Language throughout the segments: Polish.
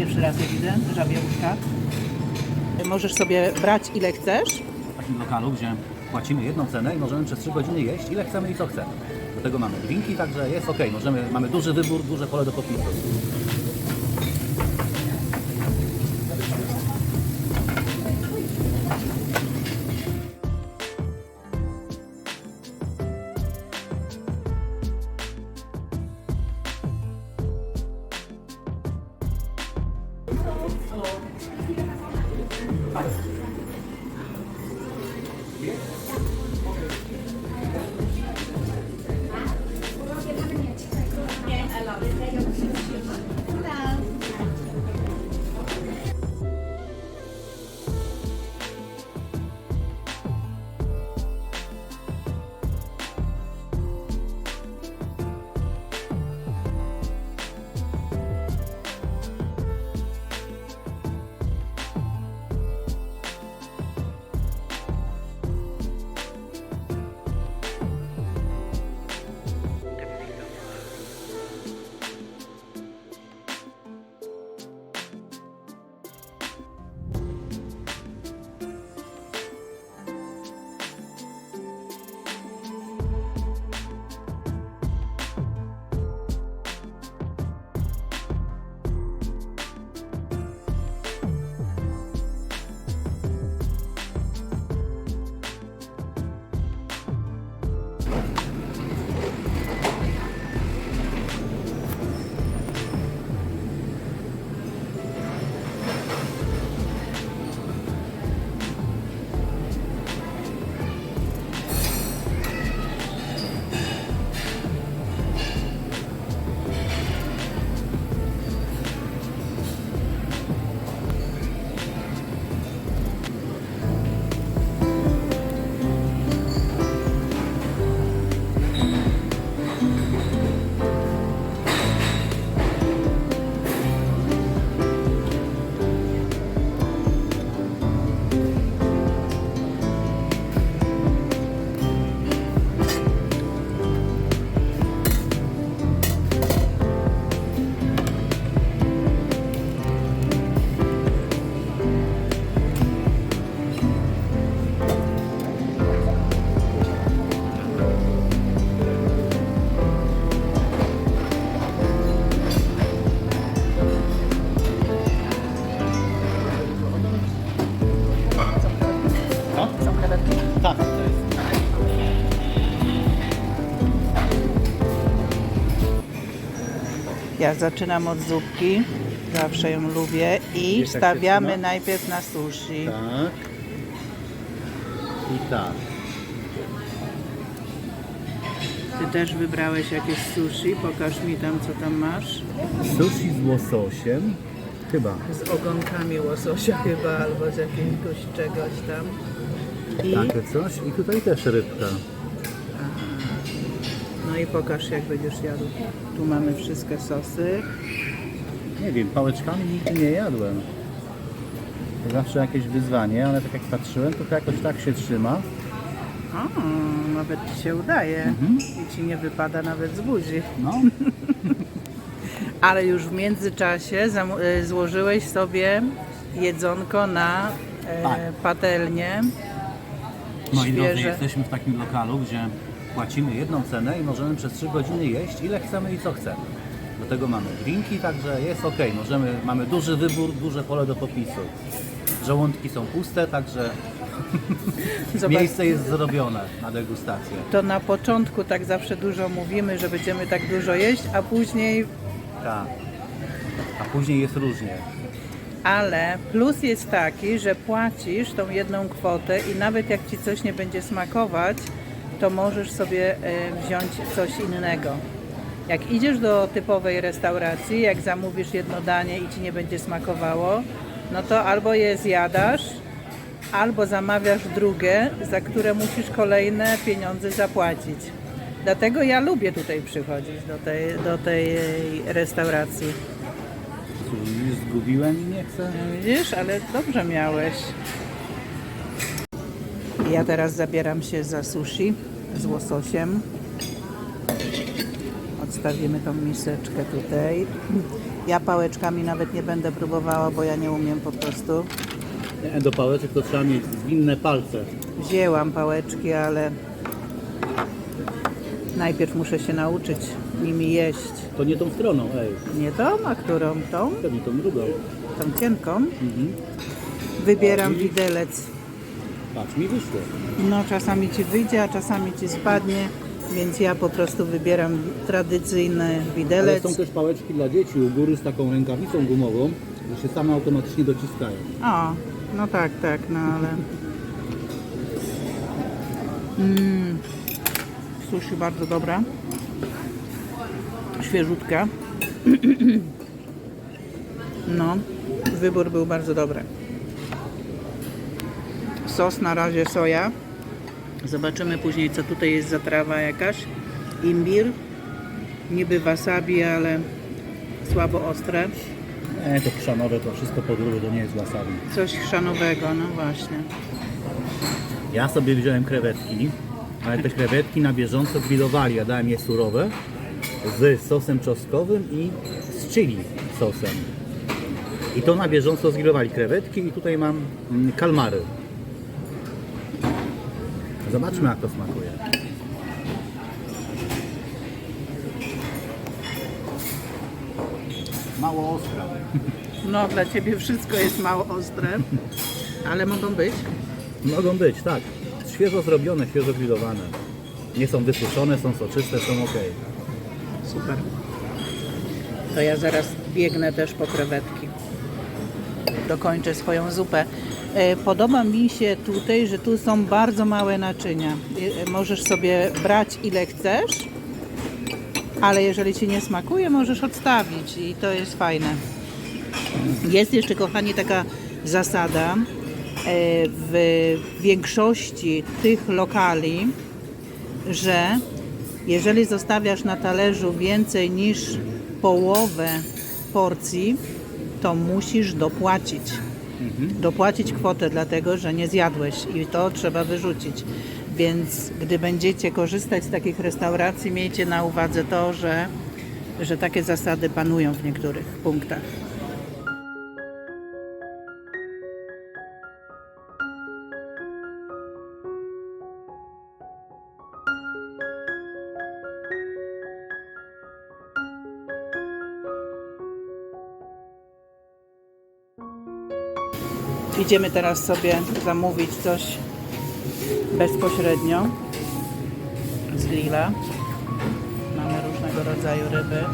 Pierwszy raz je widzę, żabie łóżka. Możesz sobie brać ile chcesz. w takim lokalu, gdzie płacimy jedną cenę i możemy przez 3 godziny jeść ile chcemy i co chcemy. Do tego mamy drinki, także jest ok. Możemy, mamy duży wybór, duże pole do popisu. Ja zaczynam od zupki. Zawsze ją lubię. I Wiesz, jak się stawiamy trzyma? najpierw na sushi. Tak. I tak. Ty też wybrałeś jakieś sushi. Pokaż mi tam, co tam masz. Sushi z łososiem. Chyba. Z ogonkami łososia chyba, albo z jakiegoś czegoś tam. I, Takie coś. I tutaj też rybka. No i pokaż, jak będziesz jadł. Tu mamy wszystkie sosy. Nie wiem, pałeczkami nigdy nie jadłem. To zawsze jakieś wyzwanie, ale tak jak patrzyłem, to, to jakoś tak się trzyma. O, nawet ci się udaje. Mhm. I ci nie wypada nawet z buzi. No, Ale już w międzyczasie zam- e, złożyłeś sobie jedzonko na e, Tak. patelnię. Moi drodzy, Świeże. jesteśmy w takim lokalu, gdzie płacimy jedną cenę i możemy przez 3 godziny jeść ile chcemy i co chcemy. Do tego mamy drinki, także jest ok. Możemy, mamy duży wybór, duże pole do popisu. Żołądki są puste, także Zobacz, miejsce jest zrobione na degustację. to na początku tak zawsze dużo mówimy, że będziemy tak dużo jeść, a później Tak. A później jest różnie. Ale plus jest taki, że płacisz tą jedną kwotę i nawet jak ci coś nie będzie smakować, to możesz sobie e, wziąć coś innego. Jak idziesz do typowej restauracji, jak zamówisz jedno danie i ci nie będzie smakowało, no to albo je zjadasz, albo zamawiasz drugie, za które musisz kolejne pieniądze zapłacić. Dlatego ja lubię tutaj przychodzić do tej, do tej restauracji. Cóż, Już zgubiłem i nie chcę. Widzisz, ale dobrze miałeś. Ja teraz zabieram się za sushi z łososiem. Odstawimy tą miseczkę tutaj. Ja pałeczkami nawet nie będę próbowała, bo ja nie umiem po prostu. Do pałeczek to trzeba mieć zwinne palce. Wzięłam pałeczki, ale najpierw muszę się nauczyć nimi jeść. To nie tą stroną, ej. Nie tą, a którą? Tą? Pewnie tą drugą. Tą cienką. Mhm. Wybieram widelec. Patrz, mi wyszło. No czasami ci wyjdzie, a czasami ci spadnie, więc ja po prostu wybieram tradycyjny Ale widelec. są też pałeczki dla dzieci u góry z taką rękawicą gumową, że się same automatycznie dociskają. O, no tak, tak, no ale... Mm, sushi bardzo dobra. Świeżutka. No, wybór był bardzo dobry. Sos na razie soja. Zobaczymy później, co tutaj jest za trawa jakaś. Imbir. Niby wasabi, ale słabo ostre. Nie, to chrzanowe, to wszystko po drodze, to nie jest wasabi. Coś chrzanowego, no właśnie. Ja sobie wziąłem krewetki, ale te krewetki na bieżąco grillowali. Ja dałem je surowe z sosem czosnkowym i z chili sosem. I to na bieżąco zgrillowali krewetki i tutaj mam mm, kalmary. Zobaczmy jak to smakuje. Mało ostre. No, dla ciebie wszystko jest mało ostre, ale mogą być. Mogą być, tak. Świeżo zrobione, świeżo grillowane. Nie są wysuszone, są soczyste, są ok. Super. To ja zaraz biegnę też po krewetki. Dokończę swoją zupę. E, Podoba mi się tutaj, że tu są bardzo małe naczynia. E, Możesz sobie brać ile chcesz, ale jeżeli Ci nie smakuje, możesz odstawić i to jest fajne. Jest jeszcze, kochani, taka zasada e, w większości tych lokali, że jeżeli zostawiasz na talerzu więcej niż połowę porcji, to musisz dopłacić. Dopłacić kwotę, dlatego że nie zjadłeś i to trzeba wyrzucić. Więc gdy będziecie korzystać z takich restauracji, miejcie na uwadze to, że, że takie zasady panują w niektórych punktach. Idziemy teraz sobie zamówić coś bezpośrednio z grilla. Mamy różnego rodzaju ryby.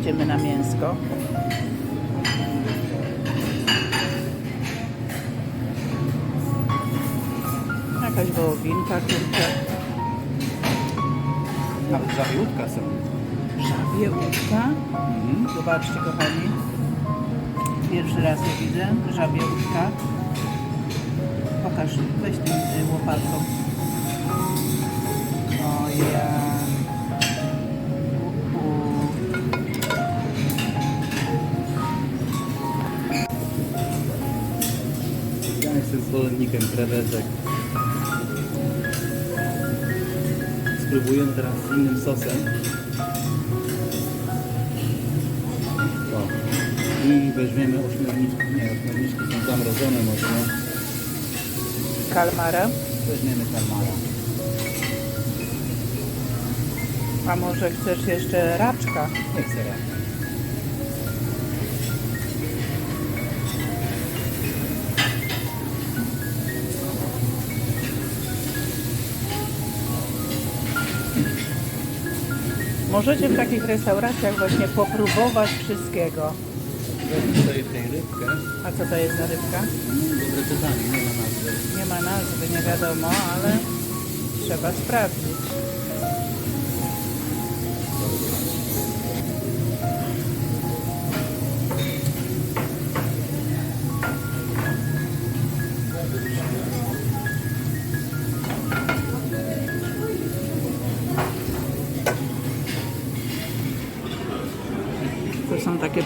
Idziemy na mięsko. Jakaś wołowinka, kurczę. Nawet żabiutka są. Żabie łódka. Zobaczcie kochani. Pierwszy raz je widzę. Żabie łódka. Pokaż, weź tym y, łopatką. O ja. U, u. Ja jestem zwolennikiem krewetek. Spróbujemy teraz z innym sosem. O. I weźmiemy ośmiorniczki. Nie, ośmiorniczki są zamrożone mocno. Kalmara. Weźmiemy kalmara. A może chcesz jeszcze raczka? Nie chcę raz. Możecie w takich restauracjach właśnie popróbować wszystkiego. Tej rybkę. A co to jest za rybka? Dobre pytanie, nie ma nazwy. Nie ma nazwy, nie wiadomo, ale trzeba sprawdzić.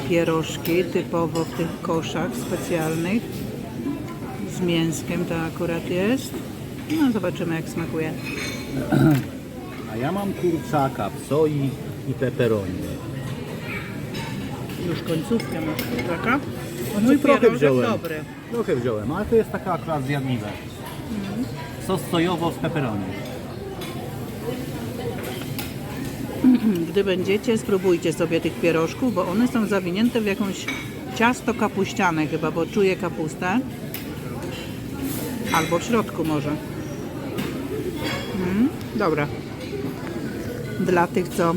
Pierożki typowo w tych koszach specjalnych. Z mięskiem to akurat jest. No zobaczymy jak smakuje. A ja mam kurczaka w soi i peperoni. Już końcówkę masz kurczaka. No i trochę wziąłem. dobry. Trochę wziąłem, ale to jest taka akurat zjadliwe. Sos sojowo z peperoni. Gdy będziecie, spróbujcie sobie tych pierożków, bo one są zawinięte w jakąś ciasto kapuściane chyba, bo czuję kapustę. Albo w środku może. Mm, dobra. Dla tych, co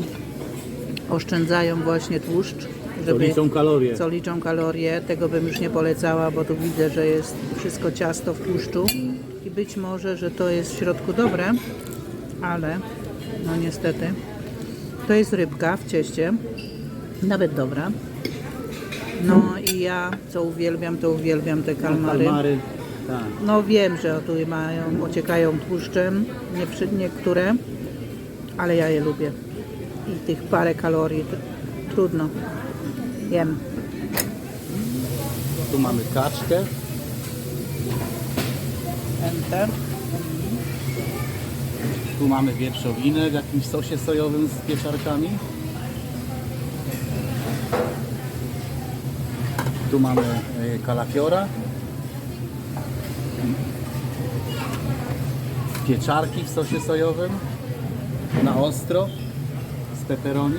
oszczędzają właśnie tłuszcz, żeby, liczą kalorie. co liczą kalorie, tego bym już nie polecała, bo tu widzę, że jest wszystko ciasto w tłuszczu i być może, że to jest w środku dobre, ale no niestety to jest rybka w cieście, nawet dobra. No i ja, co uwielbiam, to uwielbiam te kalmary. Kalmary. Tak. No wiem, że tu mają, ociekają tłuszczem, nie przy, niektóre, ale ja je lubię. I tych parę kalorii, to, trudno. Jem. Tu mamy kaczkę. Enter. Tu mamy wieprzowinę w jakimś sosie sojowym z pieczarkami. Tu mamy y, kalafiora. Pieczarki w sosie sojowym. Na ostro. Z peperoni.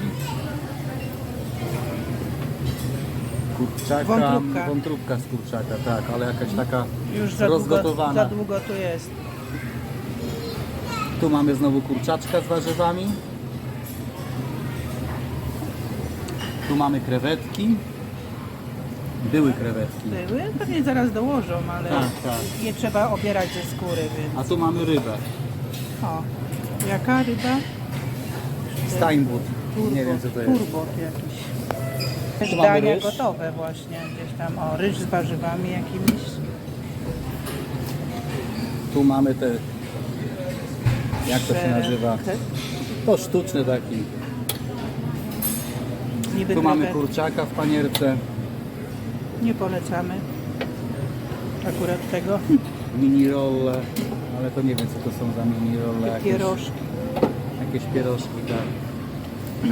Kurczaka, Wątróbka. wątróbka z kurczaka, tak, ale jakaś taka Już za długo, rozgotowana. za długo tu jest. Tu mamy znowu kurczaczka z warzywami. Tu mamy krewetki. Były krewetki. Były? Pewnie zaraz dołożą, ale Tak, tak. je trzeba obierać ze skóry, więc... A tu mamy rybę. O, jaka ryba? Steinbut. Turbo, Nie wiem co to jest. Turbot jakiś. Też Tu mamy dania ryż. gotowe właśnie, gdzieś tam, o, ryż z warzywami jakimiś. Tu mamy te... Jak to się nazywa? To sztuczny taki. Niby Tu mamy kurczaka w panierce. Nie polecamy akurat tego. Mini rolle. Ale to nie wiem co to są za mini rolle. Jakieś, Pierożki. jakieś pierożki, tak.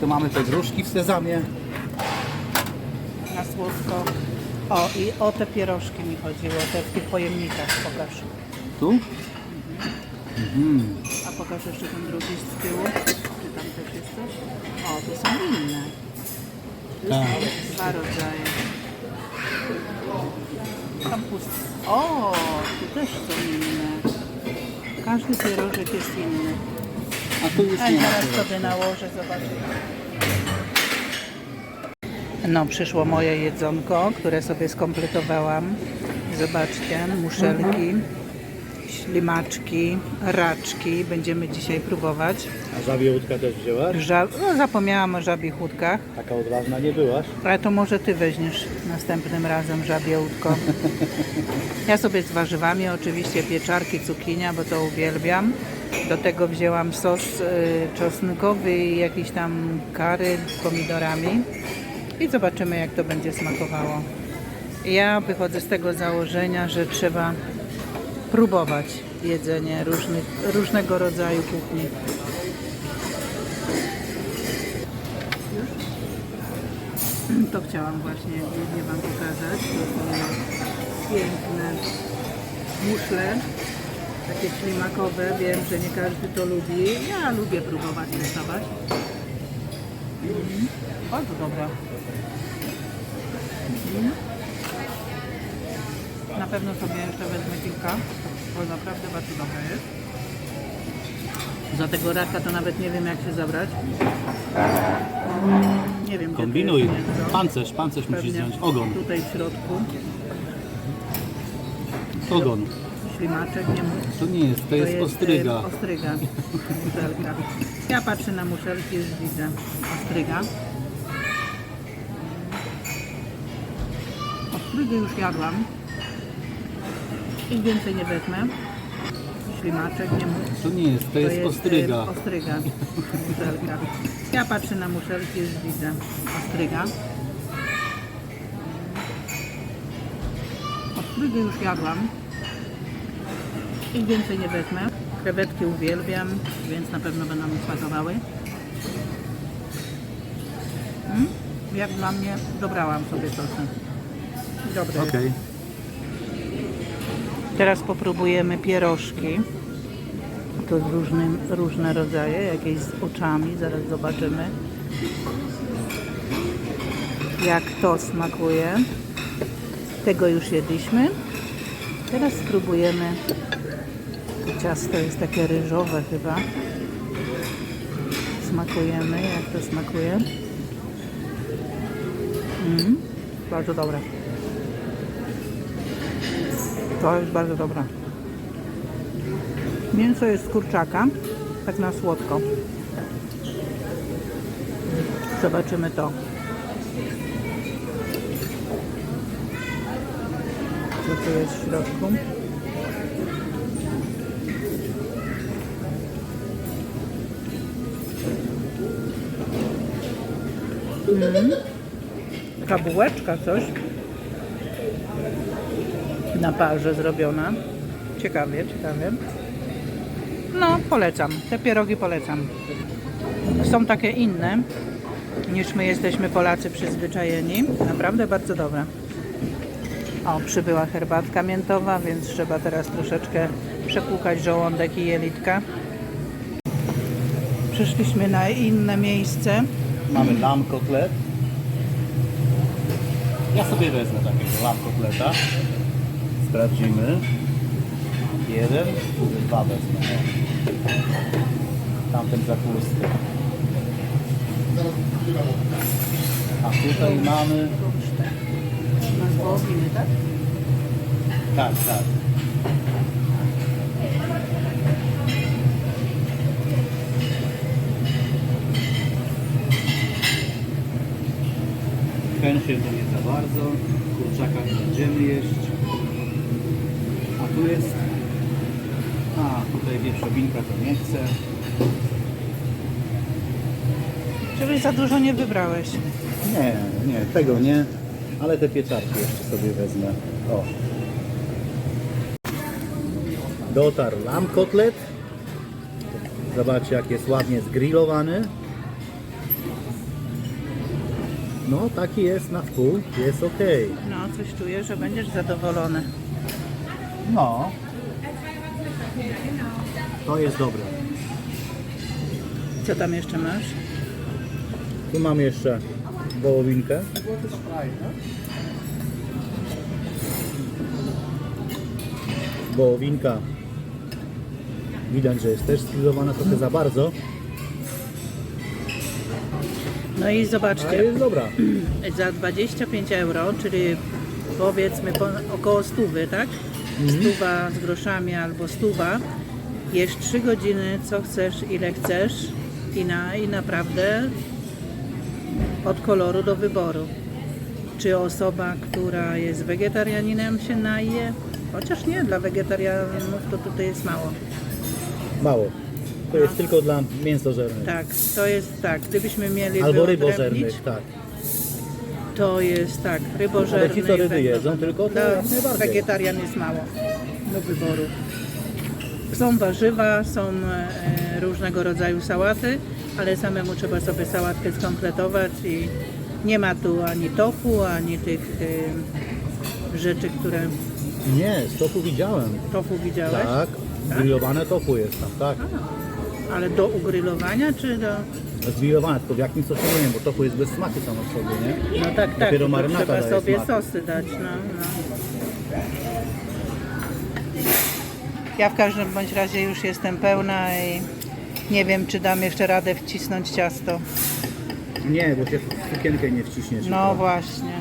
Tu mamy te gruszki w sezamie. na słodko. O, i o te pierożki mi chodziło, te w tych pojemnikach pokaż. Tu? Mhm. A pokaż jeszcze ten drugi z tyłu. Czy tam też jest coś? O, to są inne. Tak. dwa rodzaje. Tam pusty. O, tu też są inne. Każdy pierożek jest inny. A tu już A nie ma. teraz pierożka. sobie nałożę, zobaczę. No, przyszło moje jedzonko, które sobie skompletowałam. Zobaczcie, muszelki, ślimaczki, raczki. Będziemy dzisiaj próbować. A żabie łódka też wzięłaś? No, zapomniałam o żabich łódkach, Taka odważna nie byłaś. ale to może ty weźmiesz następnym razem żabie łódko. Ja sobie z warzywami, oczywiście pieczarki, cukinia, bo to uwielbiam. Do tego wzięłam sos y, czosnkowy i jakiś tam kary z pomidorami. I zobaczymy, jak to będzie smakowało. Ja wychodzę z tego założenia, że trzeba próbować jedzenie różnych, różnego rodzaju kuchni. To chciałam właśnie Wam pokazać. Piękne muszle, takie ślimakowe. Wiem, że nie każdy to lubi. Ja lubię próbować testować. Mm, Bardzo dobre. Mm. Pewno sobie jeszcze wezmę kilka, bo naprawdę bardzo dobre jest. Za tego raka to nawet nie wiem jak się zabrać. Nie wiem, gdzie Kombinuj. jest mięso. Pancerz, pancerz musisz zdjąć. Ogon. Tutaj w środku. Ogon. Ślimaczek, nie. To nie jest, to jest e, ostryga. Ostryga. Muszelka. Ja patrzę na muszelki, już widzę. Ostryga. Ostrygę już jadłam. I więcej nie wezmę. ślimaczek, nie mów. To nie jest, to jest e, ostryga. Ostryga, muszelka. Ja patrzę na muszelki, już widzę. Ostryga. Ostrygę już jadłam. I więcej nie wezmę. Krewetki uwielbiam, więc na pewno będą mi smakowały. Mm? Jak dla mnie, dobrałam sobie sosy. Dobre. jest. Okej. Teraz popróbujemy pierożki. To z różnym, różne rodzaje, jakieś z oczami, zaraz zobaczymy jak to smakuje. Tego już jedliśmy. Teraz spróbujemy. To ciasto jest takie ryżowe chyba. Smakujemy, jak to smakuje. Mm, bardzo dobre. To jest bardzo dobre. Mięso jest z kurczaka, tak na słodko. Zobaczymy to. Co tu jest w środku? Mm. Taka bułeczka coś na parze zrobiona. Ciekawie, ciekawie. No, polecam. Te pierogi polecam. Są takie inne niż my jesteśmy Polacy przyzwyczajeni. Naprawdę bardzo dobre. O, przybyła herbatka miętowa, więc trzeba teraz troszeczkę przepłukać żołądek i jelitka. Przyszliśmy na inne miejsce. Mamy lamb kotlet. Ja sobie wezmę takiego lamb kotleta. Sprawdzimy. Jeden, dwa wezmę. Tamten za tłusty. A tutaj mamy... Na wołowiny, tak? Tak, tak. Kęsie to nie za bardzo, kurczaka nie będziemy jeść. Tu jest... A, tutaj wieprzowinka to nie chcę. Czyli za dużo nie wybrałeś. Nie, nie, tego nie, ale te pieczarki jeszcze sobie wezmę. O. Dotarł lamb kotlet. Zobaczcie jak jest ładnie zgrillowany. No taki jest na wpół, jest ok. No, coś czuję, że będziesz zadowolony. No. To jest dobre. Co tam jeszcze masz? Tu mam jeszcze wołowinkę. Wołowinka. Widać, że jest też skrillowana trochę za bardzo, No i ale zobaczcie, jest dobra. za 25 euro, czyli powiedzmy po, około stówy, tak? Stuwa z groszami albo stuwa. Jesz 3 godziny, co chcesz, ile chcesz i, na, i naprawdę od koloru do wyboru. Czy osoba, która jest wegetarianinem się naje? Chociaż nie, dla wegetarianów to tutaj jest mało. Mało. To jest tylko dla mięsożernych. Tak, to jest tak. Gdybyśmy mieli Albo wyodrębnić, rybożernych, tak. To jest tak, rybożerny. Ale ci, co ryby jedzą, tylko to Tak, jak najbardziej. wegetarian jest mało do wyboru. Są warzywa, są e, różnego rodzaju sałaty, ale samemu trzeba sobie sałatkę skompletować i nie ma tu ani tofu, ani tych e, rzeczy, które Nie, stopu widziałem. tofu widziałeś, Tak, grillowane tofu jest tam, tak. ale do ugrylowania czy do... Zgrillowane, tylko w jakim sosie nie wiem, bo tofu jest bez smaku samo w sobie, nie? No tak, tak, Dopiero to marynata trzeba daje sobie smak. sosy dać, no, no. Ja w każdym bądź razie już jestem pełna i nie wiem, czy dam jeszcze radę wcisnąć ciasto. Nie, bo się w sukienkę nie wciśniesz. No właśnie.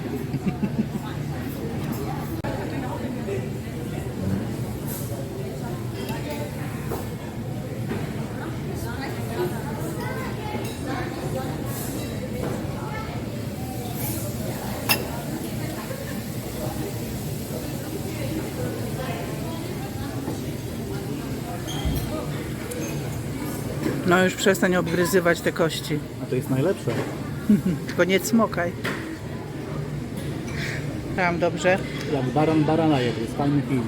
No już przestań obgryzywać te kości. A to jest najlepsze. Tylko nie cmokaj. Tam dobrze. Jak baran barana je, to jest fajny film.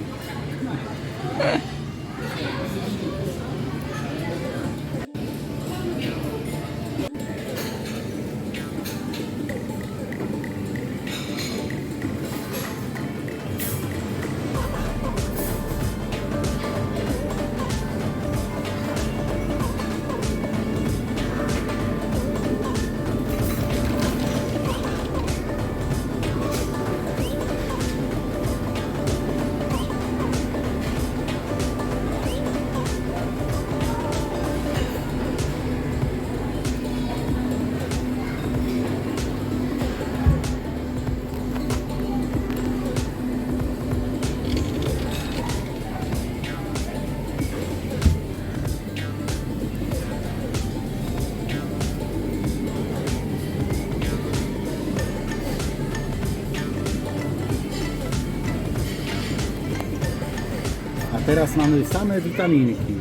Teraz mamy same witaminki.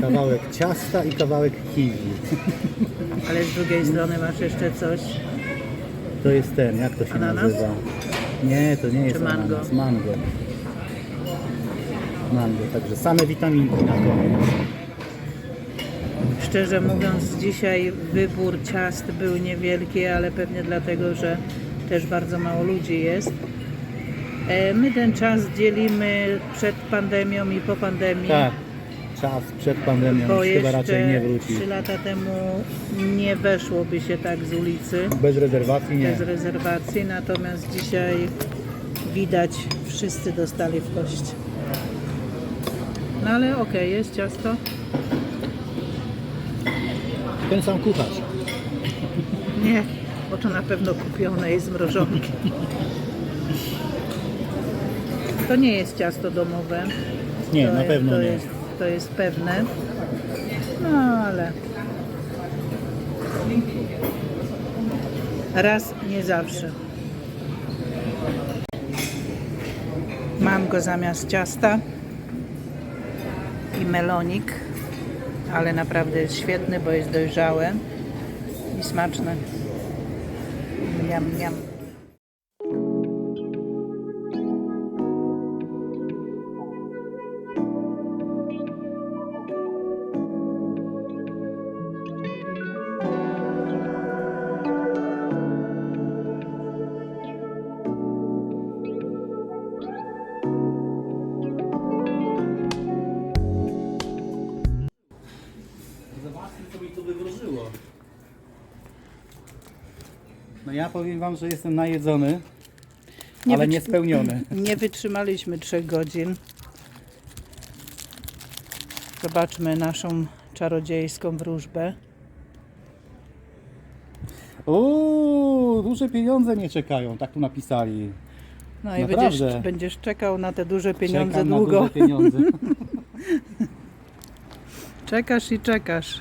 Kawałek ciasta i kawałek kiwi. Ale z drugiej strony masz jeszcze coś. To jest ten, jak to się Ananas? nazywa? Nie, to nie jest Czy mango? ananas, mango. Mango, także same witaminki na koniec. Szczerze mówiąc, dzisiaj wybór ciast był niewielki, ale pewnie dlatego, że też bardzo mało ludzi jest. E, My ten czas dzielimy przed pandemią i po pandemii. Tak, czas przed pandemią Bo już chyba raczej nie wróci. 3 lata temu nie weszłoby się tak z ulicy. Bez rezerwacji nie. bez rezerwacji, natomiast dzisiaj widać, wszyscy dostali w kość. No ale okej, jest ciasto. Ten sam kucharz. Nie, bo to na pewno kupione i z mrożonki. To nie jest ciasto domowe. Nie, to na jest, pewno to nie. Jest, to jest pewne. No ale raz nie zawsze. Mam go zamiast ciasta i melonik, ale naprawdę jest świetny, bo jest dojrzałe i smaczne. Miam, miam. No ja powiem wam, że jestem najedzony, Nie ale wytrzy- niespełniony. Nie wytrzymaliśmy trzech godzin. Zobaczmy naszą czarodziejską wróżbę. Uuu, duże pieniądze nie czekają, tak tu napisali. No i Naprawdę. będziesz, będziesz czekał na te duże pieniądze Czekam na długo. duże pieniądze. Czekasz i czekasz.